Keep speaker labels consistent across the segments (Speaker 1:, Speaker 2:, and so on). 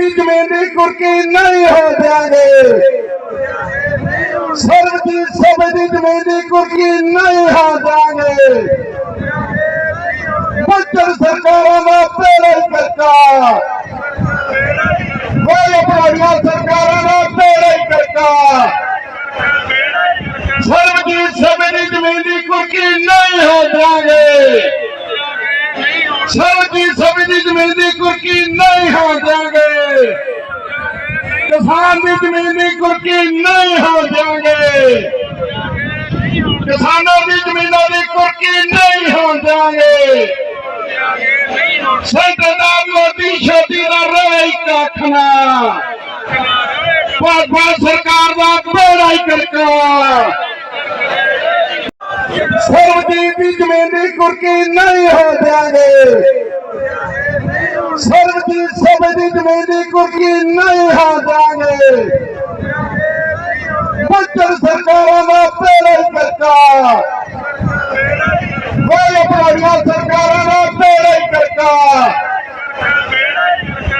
Speaker 1: ਦੀ ਜ਼ਮੀਨ ਦੀ ਕੁਰਕੀ ਨਹੀਂ ਹੋ ਜਾਗੇ ਸਰਬਜੀਤ ਸਭ ਦੀ ਜ਼ਮੀਨ ਦੀ ਕੁਰਕੀ ਨਹੀਂ ਹੋ ਜਾਗੇ ਬੱਚਰ ਸਰਕਾਰਾਂ ਦਾ ਪੇੜਾ ਹੀ ਕਰਤਾ ਕੋਈ ਆਪਣੀਆਂ ਸਰਕਾਰਾਂ ਦਾ ਪੇੜਾ ਹੀ ਕਰਤਾ ਸਰਬਜੀਤ ਸਭ ਦੀ ਜ਼ਮੀਨ ਦੀ ਕੁਰਕੀ ਨਹੀਂ ਹੋ ਜਾਗੇ ਸਰਬਜੀਤ ਸਭ ਦੀ ਜ਼ਮੀਨ ਦੀ ਕੁਰਕੀ ਨਹੀਂ ਹੋ ਜਾਗੇ ਕਿਸਾਨ ਦੀ ਜ਼ਮੀਨ ਦੀ ਕੁਰਕੀ ਨਹੀਂ ਹੋ ਜਾਗੇ ਕਿਸਾਨਾਂ ਦੀ ਜ਼ਮੀਨਾਂ ਦੀ ਕੁਰਕੀ ਨਹੀਂ ਹੋ ਜਾਗੇ ਸੈਂਟਰ ਦਾ ਮੋਦੀ ਛੋਟੀ ਦਾ ਰਹੇ ਕੱਖ ਨਾ ਭਾਜਪਾ ਸਰਕਾਰ ਦਾ ਬੇੜਾ ਹੀ ਕਰਕਾ ਸਰਬਜੀਤ ਦੀ ਜ਼ਮੀਨ ਦੀ ਕੁਰਕੀ ਨਹੀਂ ਹੋ ਜਾਗੇ ਸਰਬਜੀਤ ਸਭ ਦੀ ਜ਼ਮੀਨ ਦੀ ਕੁਰਕੀ ਨਹੀਂ ਹੋ ਜਾਗੇ ਬੱਚਰ ਸਰਕਾਰਾਂ ਦਾ ਪੇੜਾ ਹੀ ਕਰਤਾ ਕੋਈ ਆਪਣੀਆਂ ਸਰਕਾਰਾਂ ਦਾ ਪੇੜਾ ਹੀ ਕਰਤਾ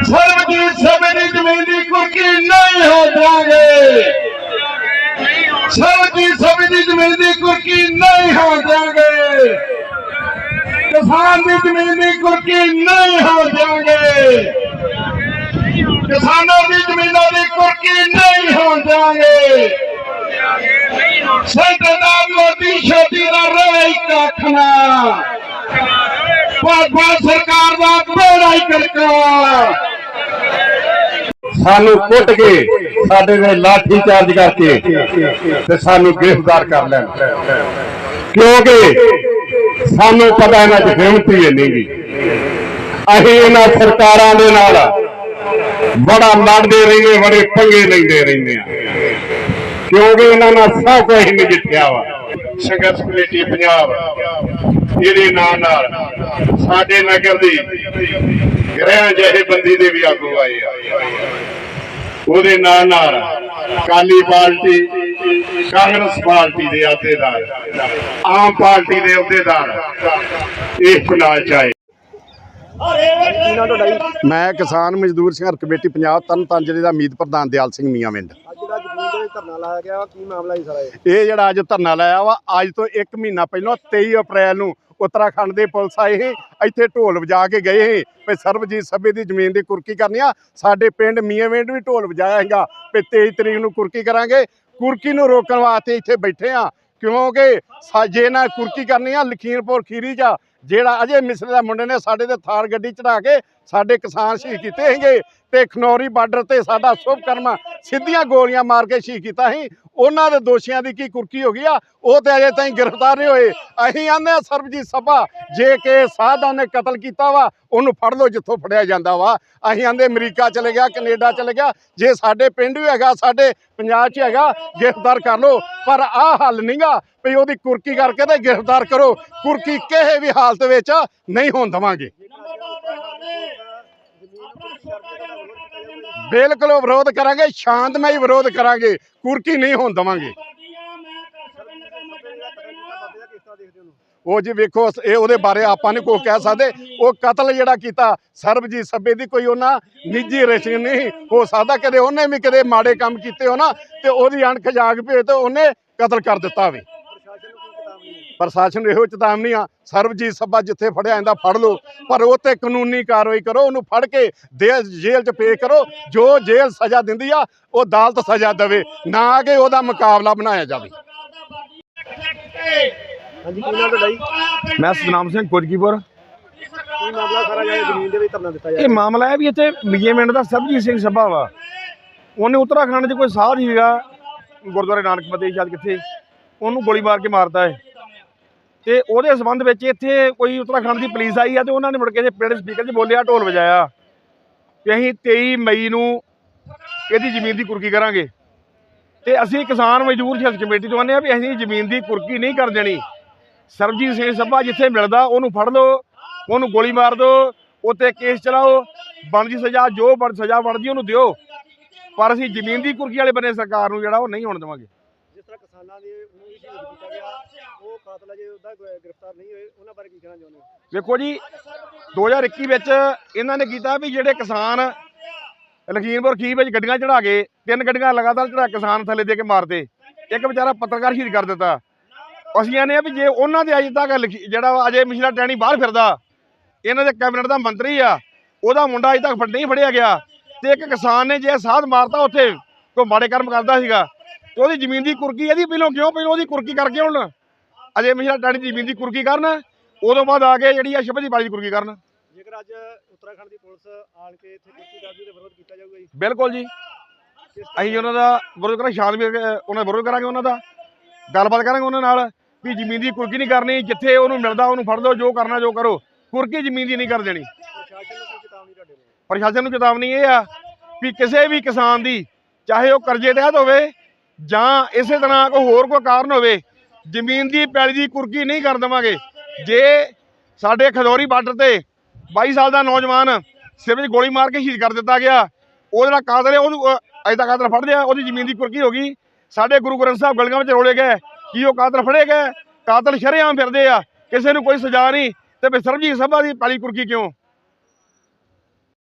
Speaker 1: ਸਰਬਜੀਤ ਸਭ ਦੀ ਜ਼ਮੀਨ ਦੀ ਕੁਰਕੀ ਨਹੀਂ ਹੋ ਜਾਗੇ ਸਰਬਜੀਤ ਸਭ ਦੀ ਜ਼ਮੀਨ ਦੀ ਕੁਰਕੀ ਨਹੀਂ ਹੋ ਜਾਗੇ ਕਿਸਾਨ ਦੀ ਜ਼ਮੀਨ ਦੀ ਕੁਰਕੀ ਨਹੀਂ ਹੋ ਜਾਗੇ ਕਿਸਾਨਾਂ ਦੀ ਜ਼ਮੀਨਾਂ ਦੀ ਕੁਰਕੀ ਨਹੀਂ ਹੋ ਜਾਗੇ ਸੈਂਟਰ ਦਾ ਮੋਦੀ ਛੋਟੀ ਦਾ ਰਹੇ ਕੱਖ ਨਾ ਭਾਜਪਾ ਸਰਕਾਰ ਦਾ ਬੇੜਾ ਹੀ ਕਰਕਾ ਸਾਨੂੰ ਕੁੱਟ ਕੇ ਸਾਡੇ ਦੇ ਲਾਠੀ ਚਾਰਜ ਕਰਕੇ ਤੇ ਸਾਨੂੰ ਗ੍ਰਿਫਤਾਰ ਕਰ ਲੈਣ। ਕਿਉਂਕਿ ਸਾਨੂੰ ਪਤਾ ਇਹਨਾਂ 'ਚ ਹਿੰਮਤੀ ਹੈ ਨਹੀਂ ਅਸੀਂ ਇਹਨਾਂ ਸਰਕਾਰਾਂ ਦੇ ਨਾਲ ਬੜਾ ਲੜਦੇ ਰਹਿੰਦੇ ਬੜੇ ਪੰਗੇ ਲੈਂਦੇ ਰਹਿੰਦੇ ਆ ਕਿਉਂਕਿ ਇਹਨਾਂ ਨਾਲ ਸਭ ਕੁਝ ਨਜਿੱਠਿਆ ਵਾ। ਸੰਘਰਸ਼ ਕਮੇਟੀ ਪੰਜਾਬ, ਇਹਦੇ ਨਾਂ ਨਾਲ ਸਾਡੇ ਨਗਰ ਦੀ ਗ੍ਰਹਿ ਜਿਹੇ ਬੰਦੀ ਦੇ ਵੀ ਆਗੂ ਆਏ ਆ। ਉਹਦੇ ਨਾਂ ਨਾਲ ਕਾਲੀ ਪਾਰਟੀ ਕਾਂਗਰਸ ਪਾਰਟੀ ਦੇ ਅਹੁਦੇਦਾਰ ਆਮ ਪਾਰਟੀ ਦੇ ਅਹੁਦੇਦਾਰ ਇਹ ਚੁਣਾਵ ਚ ਆਏ।
Speaker 2: ਮੈਂ ਕਿਸਾਨ ਮਜ਼ਦੂਰ ਸੰਘਰਸ਼ ਕਮੇਟੀ ਪੰਜਾਬ ਤਰਨਤਾਰਨ ਜ਼ਿਲ੍ਹੇ ਦਾ ਮੀਤ ਪ੍ਰਧਾਨ ਦਿਆਲ ਸਿੰਘ ਮੀਆਂਵਿੰਡ
Speaker 3: ਅੱਜ ਜਿਹੜਾ ਜ਼ਮੀਨ ਦੇ ਵਿੱਚ ਧਰਨਾ ਲਾਇਆ ਗਿਆ ਵਾ ਕੀ ਮਾਮਲਾ ਜੀ ਸਾਰਾ ਇਹ?
Speaker 2: ਇਹ ਜਿਹੜਾ ਅੱਜ ਧਰਨਾ ਲਾਇਆ ਵਾ ਅੱਜ ਤੋਂ 1 ਮਹੀਨਾ ਪਹਿਲਾਂ 23 ਅਪ੍ਰੈਲ ਨੂੰ ਉੱਤਰਾਖੰਡ ਦੇ ਪੁਲਿਸ ਆਏ ਸੀ, ਇੱਥੇ ਢੋਲ ਵਜਾ ਕੇ ਗਏ ਸੀ, ਵੀ ਸਰਬਜੀਤ ਸਭੇ ਦੀ ਜ਼ਮੀਨ ਦੀ ਕੁਰਕੀ ਕਰਨੀ ਆ, ਸਾਡੇ ਪਿੰਡ ਮੀਆਂਵਿੰਡ ਵੀ ਢੋਲ ਵਜਾਇਆ ਹੈਗਾ ਵੀ 23 ਤਰੀਕ ਨੂੰ ਕੁਰਕੀ ਕਰਾਂਗੇ, ਕੁਰਕੀ ਨੂੰ ਰੋਕਣ ਵਾਸਤੇ ਇੱਥੇ ਬੈਠੇ ਆ, ਕਿਉਂਕਿ ਸਾ- ਜੇ ਨਾ ਕੁਰਕੀ ਕਰਨੀ ਆ, ਲਖੀਮਪੁਰ ਖੀਰੀ ਜਾ ਜਿਹੜਾ ਅਜੇ ਮਿਸਰੇ ਦਾ ਮੁੰਡੇ ਨੇ ਸਾਡੇ ਤੇ ਥਾਰ ਗੱਡੀ ਚੜਾ ਕੇ ਸਾਡੇ ਕਿਸਾਨ ਸ਼ਹੀਦ ਕੀਤੇ ਹੈਗੇ ਤੇ ਖਨੌਰੀ ਬਾਰਡਰ ਤੇ ਸਾਡਾ ਸ਼ੁਭ ਕਰਮ ਸਿੱਧੀਆਂ ਗੋਲੀਆਂ ਮਾਰ ਕੇ ਸ਼ਹੀਦ ਕੀਤਾ ਸੀ। ਉਹਨਾਂ ਦੇ ਦੋਸ਼ੀਆਂ ਦੀ ਕੀ ਕੁਰਕੀ ਹੋ ਗਈ ਆ? ਉਹ ਤੇ ਅਜੇ ਤਾਈਂ ਗ੍ਰਿਫਤਾਰ ਨਹੀਂ ਹੋਏ। ਅਸੀਂ ਆਂਦੇ ਆ ਸਰਬਜੀਤ ਸਭਾ ਜੇ ਕਿ ਸਾਧਾਂ ਨੇ ਕਤਲ ਕੀਤਾ ਵਾ ਉਹਨੂੰ ਫੜ ਲਓ ਜਿੱਥੋਂ ਫੜਿਆ ਜਾਂਦਾ ਵਾ। ਅਸੀਂ ਆਂਦੇ ਅਮਰੀਕਾ ਚਲੇ ਗਿਆ ਕੈਨੇਡਾ ਚਲੇ ਗਿਆ। ਜੇ ਸਾਡੇ ਪਿੰਡ ਵੀ ਹੈਗਾ ਸਾਡੇ ਪੰਜਾਬ 'ਚ ਹੈਗਾ ਗ੍ਰਿਫਤਾਰ ਕਰ ਲਓ। ਪਰ ਆਹ ਹੱਲ ਨਹੀਂਗਾ ਵੀ ਉਹਦੀ ਕੁਰਕੀ ਕਰਕੇ ਤੇ ਗ੍ਰਿਫਤਾਰ ਕਰੋ। ਕੁਰਕੀ ਕਿਸੇ ਵੀ ਹਾਲਤ ਵਿੱਚ ਨਹੀਂ ਹੋਣ ਦੇਵਾਂਗੇ। ਬਿਲਕੁਲ ਵਿਰੋਧ ਕਰਾਂਗੇ ਸ਼ਾਂਤਮਈ ਵਿਰੋਧ ਕਰਾਂਗੇ, ਕੁਰਕੀ ਨਹੀਂ ਹੋਣ ਦੇਵਾਂਗੇ। ਉਹ ਜੀ ਵੇਖੋ, ਇਹ ਉਹਦੇ ਬਾਰੇ ਆਪਾਂ ਨਹੀਂ ਕੋਈ ਕਹਿ ਸਕਦੇ। ਉਹ ਕਤਲ ਜਿਹੜਾ ਕੀਤਾ, ਸਰਬਜੀਤ ਸੱਬੇ ਦੀ ਕੋਈ ਉਹਨਾਂ ਨਿੱਜੀ ਰੇਸ਼ਿੰਗ ਨਹੀਂ ਹੋ ਸਕਦਾ। ਕਦੇ ਉਹਨੇ ਵੀ ਕਦੇ ਮਾੜੇ ਕੰਮ ਕੀਤੇ ਹੋ ਨਾ ਤੇ ਉਹਦੀ ਅਣਖ ਜਾਗ ਪਏ ਤੇ ਉਹਨੇ ਕਤਲ ਕਰ ਦਿੱਤਾ ਹੋਵੇ
Speaker 3: ਪ੍ਰਸ਼ਾਸਨ
Speaker 2: ਇਹੋ ਚੇਤਾਵਨੀ ਆ ਸਰਬਜੀਤ ਸੱਬਾ ਜਿੱਥੇ ਫੜਿਆ ਜਾਂਦਾ ਫੜ ਲਓ ਪਰ ਉਹ ਤੇ ਕਾਨੂੰਨੀ ਕਾਰਵਾਈ ਕਰੋ ਉਹਨੂੰ ਫੜ ਕੇ ਦੇ ਜੇਲ੍ਹ 'ਚ ਪੇ ਕਰੋ ਜੋ ਜੇਲ੍ਹ ਸਜ਼ਾ ਦਿੰਦੀ ਆ ਉਹ ਅਦਾਲਤ ਸਜ਼ਾ ਦੇਵੇ ਨਾ ਕਿ ਉਹਦਾ ਮੁਕਾਬਲਾ ਬਣਾਇਆ ਜਾਵੇ।
Speaker 3: ਹਾਂਜੀ ਕੀ ਨਾਮ ਤੁਹਾਡਾ ਜੀ?
Speaker 4: ਮੈਂ ਸਤਨਾਮ ਸਿੰਘ ਕੁਰਜੀਪੁਰ
Speaker 3: ਕੀ ਮਾਮਲਾ ਸਾਰਾ ਜਿਹੜਾ ਜ਼ਮੀਨ ਦੇ ਵਿੱਚ ਧਰਨਾ ਦਿੱਤਾ ਜਾ
Speaker 4: ਇਹ ਮਾਮਲਾ ਹੈ ਵੀ ਇੱਥੇ ਮੀਏਮਿੰਟ ਦਾ ਸਰਬਜੀਤ ਸਿੰਘ ਸਭਾ ਵਾ। ਉਹਨੇ ਉੱਤਰਾਖੰਡ 'ਚ ਕੋਈ ਸਾਧ ਸੀਗਾ ਗੁਰਦੁਆਰੇ ਨਾਨਕ ਪਤੇ ਸ਼ਾਇਦ ਕਿੱਥੇ ਉਹਨੂੰ ਗੋਲੀ ਮਾਰ ਕੇ ਮਾਰਤਾ ਹੈ ਤੇ ਉਹਦੇ ਸੰਬੰਧ ਵਿੱਚ ਇੱਥੇ ਕੋਈ ਉੱਤਰਾਖੰਡ ਦੀ ਪੁਲਿਸ ਆਈ ਆ ਤੇ ਉਹਨਾਂ ਨੇ ਮੁੜ ਕੇ ਇਹਦੇ ਪਿੰਡ ਸਪੀਕਰ 'ਚ ਬੋਲਿਆ ਢੋਲ ਵਜਾਇਆ। ਕਿ ਅਸੀਂ 23 ਮਈ ਨੂੰ ਇਹਦੀ ਜ਼ਮੀਨ ਦੀ ਕੁਰਕੀ ਕਰਾਂਗੇ। ਤੇ ਅਸੀਂ ਕਿਸਾਨ ਮਜ਼ਦੂਰ ਸੰਘਰਸ਼ ਕਮੇਟੀ ਤੋਂ ਆਨੇ ਆ ਵੀ ਅਸੀਂ ਜ਼ਮੀਨ ਦੀ ਕੁਰਕੀ ਨਹੀਂ ਕਰ ਦੇਣੀ। ਸਰਬਜੀਤ ਸਿੰਘ ਸਭਾ ਜਿੱਥੇ ਮਿਲਦਾ ਉਹਨੂੰ ਫੜ ਲਓ, ਉਹਨੂੰ ਗੋਲੀ ਮਾਰ ਦਿਓ ਉੱਤੇ ਕੇਸ ਚਲਾਓ, ਬਣਦੀ ਸਜ਼ਾ, ਜੋ ਬਣ ਸਜ਼ਾ ਬਣਦੀ ਉਹਨੂੰ ਦਿਓ। ਪਰ ਅਸੀਂ ਜ਼ਮੀਨ ਦੀ ਕੁਰਕੀ ਵਾਲੇ ਬੰਨੇ ਸਰਕਾਰ ਨੂੰ ਜਿਹੜਾ ਉਹ ਨਹੀਂ ਹੋਣ ਦੇਵਾਂਗੇ।
Speaker 3: ਕਿਸਾਨਾਂ ਦੇ ਨੂੰ ਵੀ ਸ਼ਹੀਦ ਕੀਤਾ ਗਿਆ। ਉਹ ਕਾਤਲ ਅਜੇ ਉਹਦਾ ਗ੍ਰਿਫਤਾਰ ਨਹੀਂ ਹੋਏ। ਉਹਨਾਂ ਬਾਰੇ ਕੀ ਕਹਿਣਾ ਚਾਹੁੰਦੇ ਹੋ?
Speaker 4: ਵੇਖੋ ਜੀ 2021 ਵਿੱਚ ਇਹਨਾਂ ਨੇ ਕੀਤਾ ਵੀ ਜਿਹੜੇ ਕਿਸਾਨ ਲਖੀਮਪੁਰ ਖੀਰ ਵਿੱਚ ਗੱਡੀਆਂ ਚੜਾ ਕੇ, ਤਿੰਨ ਗੱਡੀਆਂ ਲਗਾਤਾਰ ਚੜਾ ਕਿਸਾਨ ਥੱਲੇ ਦੇ ਕੇ ਮਾਰਦੇ। ਇੱਕ ਵਿਚਾਰਾ ਪੱਤਰਕਾਰ ਸ਼ਹੀਦ ਕਰ ਦਿੱਤਾ। ਅਸੀਂ ਆਨੇ ਆ ਵੀ ਜੇ ਉਹਨਾਂ ਦੇ ਅਜੇ ਤੱਕ ਲਖੀ- ਜਿਹੜਾ ਅਜੇ ਮਿਸ਼ਰਾ ਟੈਣੀ ਬਾਹਰ ਫਿਰਦਾ, ਇਹਨਾਂ ਦੇ ਕੈਬਨਿਟ ਦਾ ਮੰਤਰੀ ਆ, ਉਹਦਾ ਮੁੰਡਾ ਅਜੇ ਤੱਕ ਫੜ ਨਹੀਂ ਫੜਿਆ ਗਿਆ। ਤੇ ਇੱਕ ਕਿਸਾਨ ਨੇ ਜੇ ਸਾਧ ਮਾਰਤਾ ਉੱਥੇ, ਕੋਈ ਮਾੜੇ ਕਰਮ ਕਰਦਾ ਸੀਗਾ ਤੇ ਉਹਦੀ ਜ਼ਮੀਨ ਦੀ ਕੁਰਕੀ ਇਹਦੀ ਪਹਿਲੋਂ ਕਿਉਂ ਪਹਿਲੋਂ ਉਹਦੀ ਕੁਰਕੀ ਕਰਕੇ ਹੁਣ? ਅਜੇ ਮਿਸ਼ਰਾ ਟੈਣੀ ਦੀ ਜ਼ਮੀਨ ਦੀ ਕੁਰਕੀ ਕਰਨ ਉਦੋਂ ਬਾਅਦ ਆ ਕੇ ਜਿਹੜੀ ਆ ਸ਼ਬਦ ਦੀ ਬਾੜੀ ਦੀ ਕੁਰਕੀ ਕਰਨ।
Speaker 3: ਜੇਕਰ ਅੱਜ ਉੱਤਰਾਖੰਡ ਦੀ ਪੁਲਿਸ ਆਣ ਕੇ ਇੱਥੇ ਕੁਰਕੀ ਕਰਦੀ ਤੇ ਵਿਰੋਧ ਕੀਤਾ ਜਾਊਗਾ ਜੀ?
Speaker 4: ਬਿਲਕੁਲ ਜੀ। ਅਸੀਂ ਉਹਨਾਂ ਦਾ ਵਿਰੋਧ ਕਰਾਂਗੇ ਸ਼ਾਂਤਮਈ ਉਹਨਾਂ ਦਾ ਵਿਰੋਧ ਕਰਾਂਗੇ ਉਹਨਾਂ ਦਾ। ਗੱਲਬਾਤ ਕਰਾਂਗੇ ਉਹਨਾਂ ਨਾਲ ਵੀ ਜ਼ਮੀਨ ਦੀ ਕੁਰਕੀ ਨਹੀਂ ਕਰਨੀ ਜਿੱਥੇ ਉਹਨੂੰ ਮਿਲਦਾ ਉਹਨੂੰ ਫੜ ਲਓ ਜੋ ਕਰਨਾ ਜੋ ਕਰੋ। ਕੁਰਕੀ ਜ਼ਮੀਨ ਦੀ ਨਹੀਂ ਕਰ ਦੇਣੀ।
Speaker 3: ਪ੍ਰਸ਼ਾਸਨ ਨੂੰ ਚੇਤਾਵਨੀ ਤੁਹਾਡੇ ਨੂੰ
Speaker 4: ਪ੍ਰਸ਼ਾਸਨ ਨੂੰ ਚੇਤਾਵਨੀ ਇਹ ਆ ਵੀ ਕਿਸੇ ਵੀ ਕਿਸਾਨ ਦੀ ਚਾਹੇ ਉਹ ਕਰਜ਼ੇ ਤਹਿਤ ਹੋਵੇ ਜਾਂ ਇਸੇ ਤਰ੍ਹਾਂ ਕੋਈ ਹੋਰ ਕੋਈ ਕਾਰਨ ਹੋਵੇ, ਜ਼ਮੀਨ ਦੀ ਪੈਲੀ ਦੀ ਕੁਰਕੀ ਨਹੀਂ ਕਰ ਦੇਵਾਂਗੇ। ਜੇ ਸਾਡੇ ਖਦੌਰੀ ਬਾਰਡਰ ਤੇ 22 ਸਾਲ ਦਾ ਨੌਜਵਾਨ ਸਿਰ ਵਿੱਚ ਗੋਲੀ ਮਾਰ ਕੇ ਸ਼ਹੀਦ ਕਰ ਦਿੱਤਾ ਗਿਆ ਉਹ ਜਿਹੜਾ ਕਾਤਲ ਹੈ, ਉਹਨੂੰ ਅਜੇ ਤੱਕ ਕਾਤਲ ਫੜ ਲਿਆ, ਉਹਦੀ ਜ਼ਮੀਨ ਦੀ ਕੁਰਕੀ ਹੋ ਗਈ। ਸਾਡੇ ਗੁਰੂ ਗ੍ਰੰਥ ਸਾਹਿਬ ਗਲਗਾਂ ਵਿੱਚ ਰੋਲੇ ਗਏ, ਕੀ ਉਹ ਕਾਤਲ ਫੜੇ ਗਏ? ਕਾਤਲ ਸ਼ਰੇਆਮ ਫਿਰਦੇ ਆ, ਕਿਸੇ ਨੂੰ ਕੋਈ ਸਜ਼ਾ ਨਹੀਂ। ਤੇ ਫਿਰ ਸਰਬਜੀਤ ਸਭਾ ਦੀ ਪੈਲੀ ਕੁਰਕੀ ਕਿਉਂ?